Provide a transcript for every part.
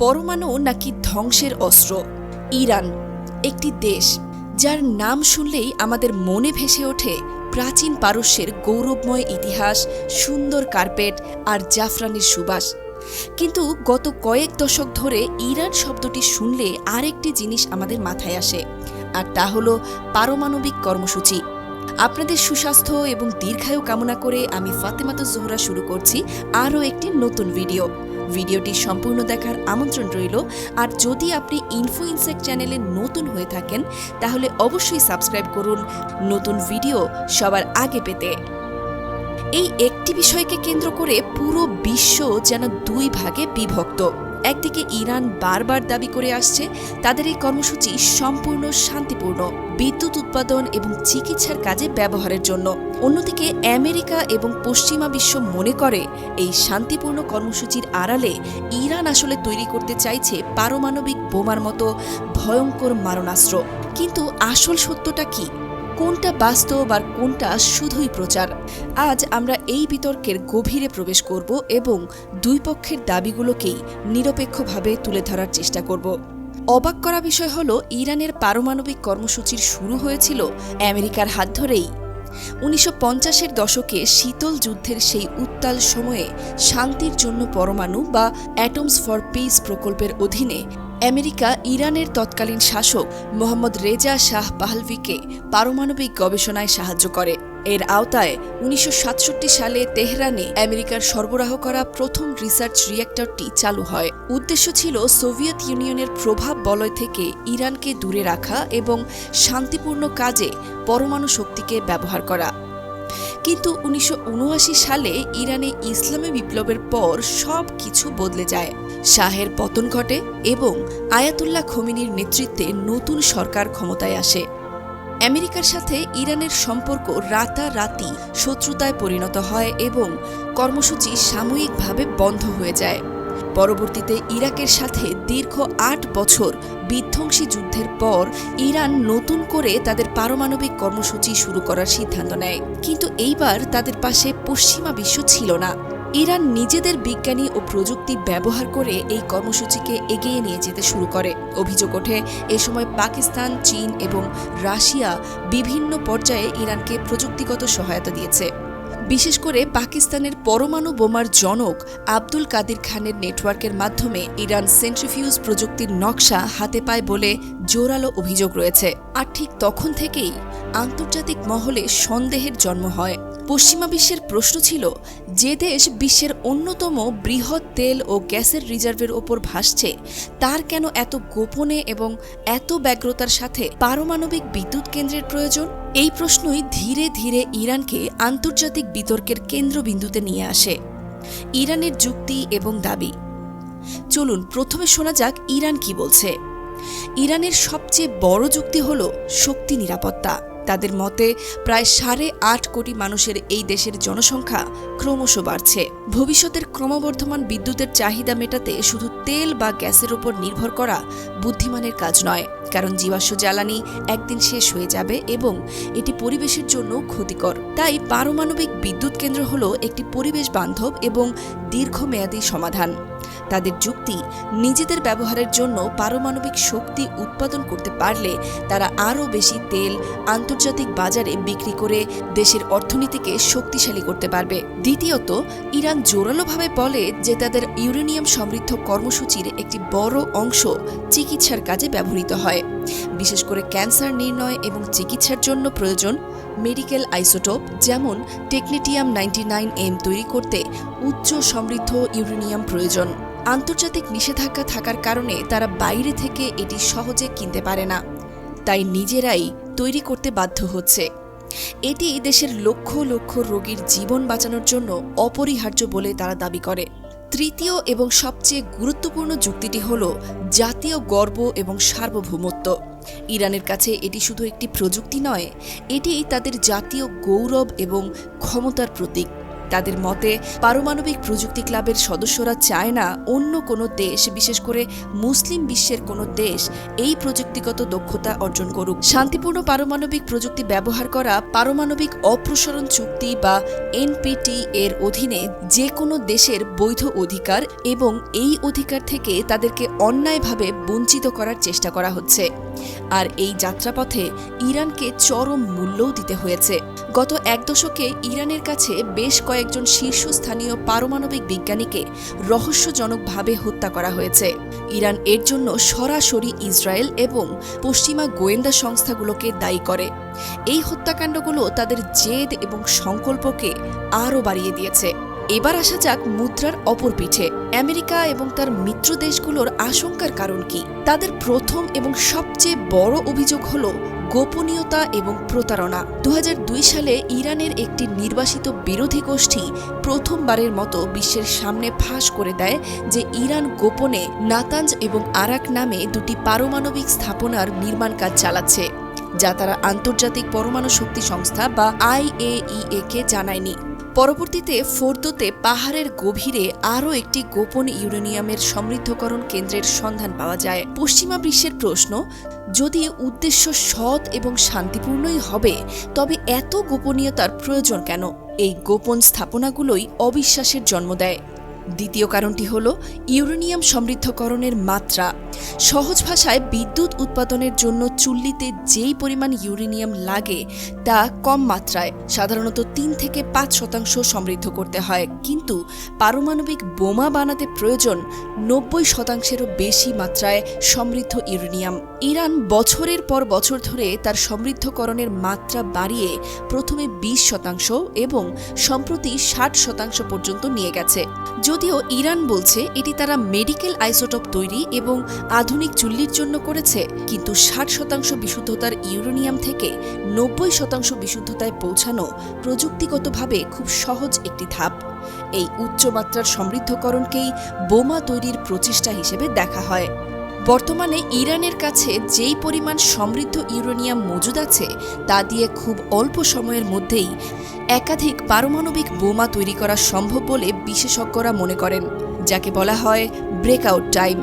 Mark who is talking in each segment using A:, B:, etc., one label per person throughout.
A: পরমাণু নাকি ধ্বংসের অস্ত্র? ইরান, একটি দেশ, যার নাম শুনলেই আমাদের মনে ভেসে ওঠে প্রাচীন পারস্যের গৌরবময় ইতিহাস, সুন্দর কার্পেট আর জাফরানের সুবাস। কিন্তু গত কয়েক দশক ধরে ইরান শব্দটি শুনলে আরেকটি জিনিস আমাদের মাথায় আসে, আর তা হলো পারমাণবিক কর্মসূচি। আপনাদের সুস্বাস্থ্য এবং দীর্ঘায়ু কামনা করে আমি ফাতেমাতো জোহরা শুরু করছি আরও একটি নতুন ভিডিও। ভিডিওটি সম্পূর্ণ দেখার আমন্ত্রণ রইল। আর যদি আপনি ইনফো ইনসেক্ট চ্যানেলে নতুন হয়ে থাকেন, তাহলে অবশ্যই সাবস্ক্রাইব করুন। নতুন ভিডিও সবার আগে পেতে। এই একটি বিষয়কে কেন্দ্র করে পুরো বিশ্ব যেন দুই ভাগে বিভক্ত। একদিকে ইরান বারবার দাবি করে আসছে, তাদের এই কর্মসূচি সম্পূর্ণ শান্তিপূর্ণ, বিদ্যুৎ উৎপাদন এবং চিকিৎসার কাজে ব্যবহারের জন্য। অন্যদিকে আমেরিকা এবং পশ্চিমা বিশ্ব মনে করে, এই শান্তিপূর্ণ কর্মসূচির আড়ালে ইরান আসলে তৈরি করতে চাইছে পারমাণবিক বোমার মতো ভয়ঙ্কর মারণাস্ত্র। কিন্তু আসল সত্যটা কি? কোনটা বাস্তব আর কোনটা শুধুই প্রচার। আজ আমরা এই বিতর্কের গভীরে প্রবেশ করব এবং দুই পক্ষের দাবিগুলোকেই নিরপেক্ষভাবে তুলে ধরার চেষ্টা করব। অবাক করা বিষয় হল, ইরানের পারমাণবিক কর্মসূচির শুরু হয়েছিল আমেরিকার হাত ধরেই। উনিশশো পঞ্চাশের দশকে শীতল যুদ্ধের সেই উত্তাল সময়ে শান্তির জন্য পরমাণু বা অ্যাটমস ফর পিস প্রকল্পের অধীনে আমেরিকা, ইরানের তৎকালীন শাসক মোহাম্মদ রেজা শাহ পাহলভিকে পারমাণবিক গবেষণায় সাহায্য করে। এর আওতায় উনিশশো সাতষট্টি সালে তেহরানে আমেরিকার সরবরাহ করা প্রথম রিসার্চ রিয়েক্টরটি চালু হয়। উদ্দেশ্য ছিল সোভিয়েত ইউনিয়নের প্রভাব বলয় থেকে ইরানকে দূরে রাখা এবং শান্তিপূর্ণ কাজে পরমাণু শক্তিকে ব্যবহার করা। কিন্তু উনিশশো উনআশি সালে ইরানে ইসলামী বিপ্লবের পর সব কিছু বদলে যায়। শাহের পতন ঘটে এবং আয়াতুল্লাহ খমিনির নেতৃত্বে নতুন সরকার ক্ষমতায় আসে। আমেরিকার সাথে ইরানের সম্পর্ক রাতারাতি শত্রুতায় পরিণত হয় এবং কর্মসূচি সাময়িকভাবে বন্ধ হয়ে যায়। পরবর্তীতে ইরাকের সাথে দীর্ঘ আট বছর বিধ্বংসী যুদ্ধের পর ইরান নতুন করে তাদের পারমাণবিক কর্মসূচি শুরু করার সিদ্ধান্ত নেয়। কিন্তু এইবার তাদের পাশে পশ্চিমা বিশ্ব ছিল না। ইরান নিজেদের বিজ্ঞানী ও প্রযুক্তি ব্যবহার করে এই কর্মসূচিকে এগিয়ে নিয়ে যেতে শুরু করে। অভিযোগ ওঠে, এ সময় পাকিস্তান, চীন এবং রাশিয়া বিভিন্ন পর্যায়ে ইরানকে প্রযুক্তিগত সহায়তা দিয়েছে। বিশেষ করে পাকিস্তানের পরমাণু বোমার জনক আব্দুল কাদির খানের নেটওয়ার্কের মাধ্যমে ইরান সেন্ট্রিফিউজ প্রযুক্তির নকশা হাতে পায় বলে জোরালো অভিযোগ রয়েছে। আর ঠিক তখন থেকেই আন্তর্জাতিক মহলে সন্দেহের জন্ম হয়। পশ্চিমা বিশ্বের প্রশ্ন ছিল, যে দেশ বিশ্বের অন্যতম বৃহৎ তেল ও গ্যাসের রিজার্ভের ওপর ভাসছে, তার কেন এত গোপনে এবং এত ব্যগ্রতার সাথে পারমাণবিক বিদ্যুৎ কেন্দ্রের প্রয়োজন? এই প্রশ্নই ধীরে ধীরে ইরানকে আন্তর্জাতিক বিতর্কের কেন্দ্রবিন্দুতে নিয়ে আসে। ইরানের যুক্তি এবং দাবি। চলুন, প্রথমে শোনা যাক ইরান কি বলছে। ইরানের সবচেয়ে বড় যুক্তি হল শক্তি নিরাপত্তা। তাদের মতে, প্রায় সাড়ে আট কোটি মানুষের এই দেশের জনসংখ্যা ক্রমশ বাড়ছে। ভবিষ্যতের ক্রমবর্ধমান বিদ্যুতের চাহিদা মেটাতে শুধু তেল বা গ্যাসের উপর নির্ভর করা বুদ্ধিমানের কাজ নয়, কারণ জীবাশ্ম জ্বালানি একদিন শেষ হয়ে যাবে এবং এটি পরিবেশের জন্য ক্ষতিকর। তাই পারমাণবিক বিদ্যুৎ কেন্দ্র হল একটি পরিবেশ বান্ধব এবং দীর্ঘমেয়াদী সমাধান। তাদের যুক্তি, নিজেদের ব্যবহারের জন্য পারমাণবিক শক্তি উৎপাদন করতে পারলে তারা আরও বেশি তেল আন্তর্জাতিক বাজারে বিক্রি করে দেশের অর্থনীতিকে শক্তিশালী করতে পারবে। দ্বিতীয়ত, ইরান জোরালোভাবে বলে যে তাদের ইউরেনিয়াম সমৃদ্ধ কর্মসূচির একটি বড় অংশ চিকিৎসার কাজে ব্যবহৃত হয়। বিশেষ করে ক্যান্সার নির্ণয় এবং চিকিৎসার জন্য প্রয়োজন মেডিকেল আইসোটোপ যেমন টেকনিটিয়াম নাইনটি নাইন এম তৈরি করতে উচ্চ সমৃদ্ধ ইউরেনিয়াম প্রয়োজন। আন্তর্জাতিক নিষেধাজ্ঞা থাকার কারণে তারা বাইরে থেকে এটি সহজে কিনতে পারে না। তাই নিজেরাই তৈরি করতে বাধ্য হচ্ছে। এটি দেশের লক্ষ লক্ষ রোগীর জীবন বাঁচানোর জন্য অপরিহার্য বলে তারা দাবি করে। তৃতীয় এবং সবচেয়ে গুরুত্বপূর্ণ যুক্তিটি হল জাতীয় গর্ব এবং সার্বভৌমত্ব। ইরানের কাছে এটি শুধু একটি প্রযুক্তি নয়, এটি তাদের জাতীয় গৌরব এবং ক্ষমতার প্রতীক। তাদের মতে, পারমাণবিক প্রযুক্তি ক্লাবের সদস্যরা চায় না অন্য কোনো দেশ, বিশেষ করে মুসলিম বিশ্বের কোনো দেশ, এই প্রযুক্তিগত দক্ষতা অর্জন করুক। শান্তিপূর্ণ পারমাণবিক প্রযুক্তি ব্যবহার করা, পারমাণবিক অপ্রসারণ চুক্তি বা এনপিটি এর অধীনে যে কোনো দেশের বৈধ অধিকার এবং এই অধিকার থেকে তাদেরকে অন্যায়ভাবে বঞ্চিত করার চেষ্টা করা হচ্ছে। আর এই যাত্রাপথে ইরানকে চরম মূল্যও দিতে হয়েছে। গত এক দশকে ইরানের কাছে বেশ কয়েকজন শীর্ষস্থানীয় পারমাণবিক বিজ্ঞানীকে রহস্যজনকভাবে হত্যা করা হয়েছে। ইরান এর জন্য সরাসরি ইসরায়েল এবং পশ্চিমা গোয়েন্দা সংস্থাগুলোকে দায়ী করে। এই হত্যাকাণ্ডগুলো তাদের জেদ এবং সংকল্পকে আরও বাড়িয়ে দিয়েছে। এবার আসা যাক মুদ্রার অপর পিঠে। আমেরিকা এবং তার মিত্র দেশগুলোর আশঙ্কার কারণ কি? তাদের প্রথম এবং সবচেয়ে বড় অভিযোগ হল গোপনীয়তা এবং প্রতারণা। দু হাজার দুই সালে ইরানের একটি নির্বাসিত বিরোধী গোষ্ঠী প্রথমবারের মতো বিশ্বের সামনে ফাঁস করে দেয় যে ইরান গোপনে নাতাঞ্জ এবং আরাক নামে দুটি পারমাণবিক স্থাপনার নির্মাণ কাজ চালাচ্ছে, যা তারা আন্তর্জাতিক পরমাণু শক্তি সংস্থা বা আইএইএ কে জানায়নি। পরবর্তীতে ফোর্দোতে পাহাড়ের গভীরে আরও একটি গোপন ইউরেনিয়ামের সমৃদ্ধকরণ কেন্দ্রের সন্ধান পাওয়া যায়। পশ্চিমা বিশ্বের প্রশ্ন, যদি উদ্দেশ্য সৎ এবং শান্তিপূর্ণই হবে, তবে এত গোপনীয়তার প্রয়োজন কেন? এই গোপন স্থাপনাগুলোই অবিশ্বাসের জন্ম দেয়। দ্বিতীয় কারণটি হল, ইউরেনিয়াম সমৃদ্ধকরণের মাত্রা। সহজ ভাষায় বিদ্যুৎ উৎপাদনের জন্য চুল্লিতে যেই পরিমাণ ইউরেনিয়াম লাগে, তা কম মাত্রায়, সাধারণত তিন থেকে পাঁচ শতাংশ সমৃদ্ধ করতে হয়। কিন্তু পারমাণবিক বোমা বানাতে প্রয়োজন নব্বই শতাংশেরও বেশি মাত্রায় সমৃদ্ধ ইউরেনিয়াম। ইরান বছরের পর বছর ধরে তার সমৃদ্ধকরণের মাত্রা বাড়িয়ে প্রথমে বিশ শতাংশ এবং সম্প্রতি ষাট শতাংশ পর্যন্ত নিয়ে গেছে। যদিও ইরান বলছে এটি তারা মেডিকেল আইসোটপ তৈরি এবং আধুনিক চুল্লির জন্য করেছে, কিন্তু ষাট শতাংশ বিশুদ্ধতার ইউরেনিয়াম থেকে নব্বই শতাংশ বিশুদ্ধতায় পৌঁছানো প্রযুক্তিগতভাবে খুব সহজ একটি ধাপ। এই উচ্চমাত্রার সমৃদ্ধকরণকেই বোমা তৈরির প্রচেষ্টা হিসেবে দেখা হয়। বর্তমানে ইরানের কাছে যেই পরিমাণ সমৃদ্ধ ইউরেনিয়াম মজুদ আছে, তা দিয়ে খুব অল্প সময়ের মধ্যেই একাধিক পারমাণবিক বোমা তৈরি করা সম্ভব বলে বিশেষজ্ঞরা মনে করেন, যাকে বলা হয় ব্রেকআউট টাইম।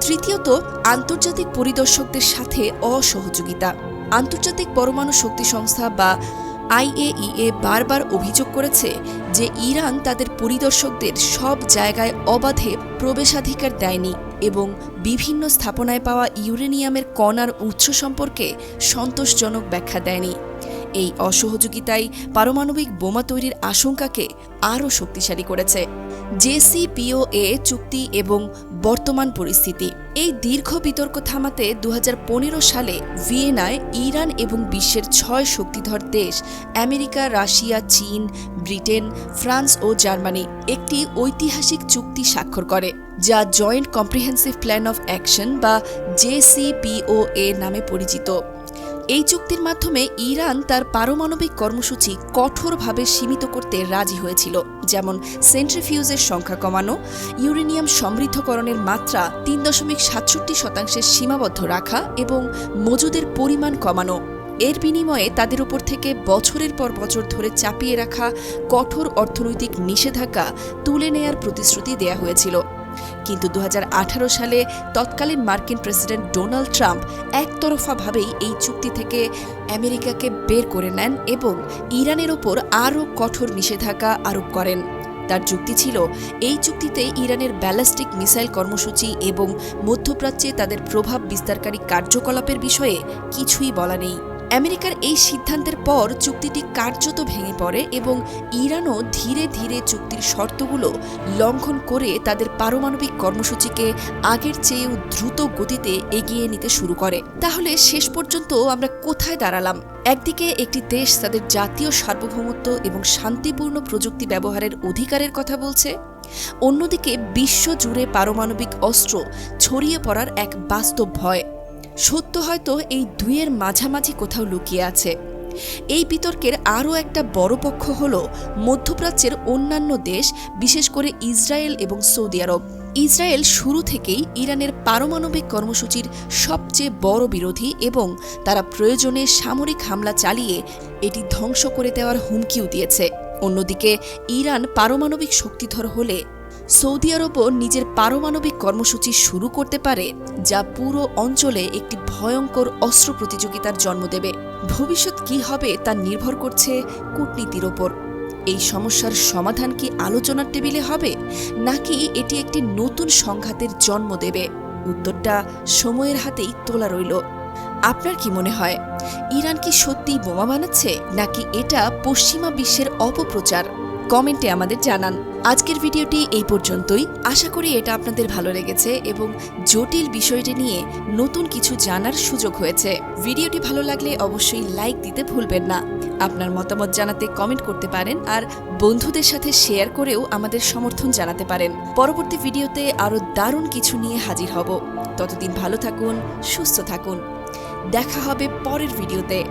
A: তৃতীয়ত, আন্তর্জাতিক পরিদর্শকদের সাথে অসহযোগিতা। আন্তর্জাতিক পরমাণু শক্তি সংস্থা বা আইএইএ বারবার অভিযোগ করেছে যে ইরান তাদের পরিদর্শকদের সব জায়গায় অবাধে প্রবেশাধিকার দেয়নি। এবং বিভিন্ন স্থাপনায় পাওয়া ইউরেনিয়ামের কণার উৎস সম্পর্কে সন্তোষজনক ব্যাখ্যা দেয়নি। এই অসহযোগিতাই পারমাণবিক বোমা তৈরির আশঙ্কাকে আরও শক্তিশালী করেছে। জেসিপিওএ চুক্তি এবং বর্তমান পরিস্থিতি। এই দীর্ঘ বিতর্ক থামাতে দু হাজার পনেরো সালে ভিয়েনায় ইরান এবং বিশ্বের ছয় শক্তিধর দেশ, আমেরিকা, রাশিয়া, চীন, ব্রিটেন, ফ্রান্স ও জার্মানি একটি ঐতিহাসিক চুক্তি স্বাক্ষর করে, যা joint comprehensive plan of action বা জেসিপিওএ নামে পরিচিত। এই চুক্তির মাধ্যমে ইরান তার পারমাণবিক কর্মসূচি কঠোরভাবে সীমিত করতে রাজি হয়েছিল, যেমন সেন্ট্রিফিউজের সংখ্যা কমানো, ইউরেনিয়াম সমৃদ্ধকরণের মাত্রা তিন দশমিক সাতষট্টি শতাংশে সীমাবদ্ধ রাখা এবং মজুদের পরিমাণ কমানো। এর বিনিময়ে তাদের উপর থেকে বছরের পর বছর ধরে চাপিয়ে রাখা কঠোর অর্থনৈতিক নিষেধাজ্ঞা তুলে নেয়ার প্রতিশ্রুতি দেয়া হয়েছিল। কিন্তু দু হাজার আঠারো সালে তৎকালীন মার্কিন প্রেসিডেন্ট ডোনাল্ড ট্রাম্প একতরফাভাবেই এই চুক্তি থেকে আমেরিকাকে বের করে নেন এবং ইরানের ওপর আরও কঠোর নিষেধাজ্ঞা আরোপ করেন। তার যুক্তি ছিল, এই চুক্তিতে ইরানের ব্যালিস্টিক মিসাইল কর্মসূচি এবং মধ্যপ্রাচ্যে তাদের প্রভাব বিস্তারকারী কার্যকলাপের বিষয়ে কিছুই বলা নেই। আমেরিকার এই সিদ্ধান্তের পর চুক্তিটি কার্যত ভেঙে পড়ে এবং ইরানও ধীরে ধীরে চুক্তির শর্তগুলো লঙ্ঘন করে তাদের পারমাণবিক কর্মসূচিকে আগের চেয়েও দ্রুত গতিতে এগিয়ে নিতে শুরু করে। তাহলে শেষ পর্যন্ত আমরা কোথায় দাঁড়ালাম? একদিকে একটি দেশ তাদের জাতীয় সার্বভৌমত্ব এবং শান্তিপূর্ণ প্রযুক্তি ব্যবহারের অধিকারের কথা বলছে। অন্যদিকে বিশ্ব জুড়ে পারমাণবিক অস্ত্র ছড়িয়ে পড়ার এক বাস্তব ভয়। সত্য হয়তো এই দুইয়ের মাঝামাঝি কোথাও লুকিয়ে আছে। এই বিতর্কের আরও একটা বড় পক্ষ হল মধ্যপ্রাচ্যের অন্যান্য দেশ, বিশেষ করে ইসরায়েল এবং সৌদি আরব। ইসরায়েল শুরু থেকেই ইরানের পারমাণবিক কর্মসূচির সবচেয়ে বড় বিরোধী এবং তারা প্রয়োজনে সামরিক হামলা চালিয়ে এটি ধ্বংস করে দেওয়ার হুমকিও দিয়েছে। অন্যদিকে ইরান পারমাণবিক শক্তিধর হলে সৌদি আরবও নিজের পারমাণবিক কর্মসূচি শুরু করতে পারে, যা পুরো অঞ্চলে একটি ভয়ঙ্কর অস্ত্র প্রতিযোগিতার জন্ম দেবে। ভবিষ্যৎ কি হবে তা নির্ভর করছে কূটনীতির ওপর। এই সমস্যার সমাধান কি আলোচনার টেবিলে হবে, নাকি এটি একটি নতুন সংঘাতের জন্ম দেবে? উত্তরটা সময়ের হাতেই তোলা রইল। আপনার কি মনে হয়, ইরান কি সত্যিই বোমা বানাচ্ছে, নাকি এটা পশ্চিমা বিশ্বের অপপ্রচার? কমেন্টে আমাদের জানান। আজকের ভিডিওটি এই পর্যন্তই। আশা করি এটা আপনাদের ভালো লেগেছে এবং জটিল বিষয়টি নিয়ে নতুন কিছু জানার সুযোগ হয়েছে। ভিডিওটি ভালো লাগলে অবশ্যই লাইক দিতে ভুলবেন না। আপনার মতামত জানাতে কমেন্ট করতে পারেন আর বন্ধুদের সাথে শেয়ার করেও আমাদের সমর্থন জানাতে পারেন। পরবর্তী ভিডিওতে আরও দারুণ কিছু নিয়ে হাজির হব। ততদিন ভালো থাকুন, সুস্থ থাকুন। দেখা হবে পরের ভিডিওতে।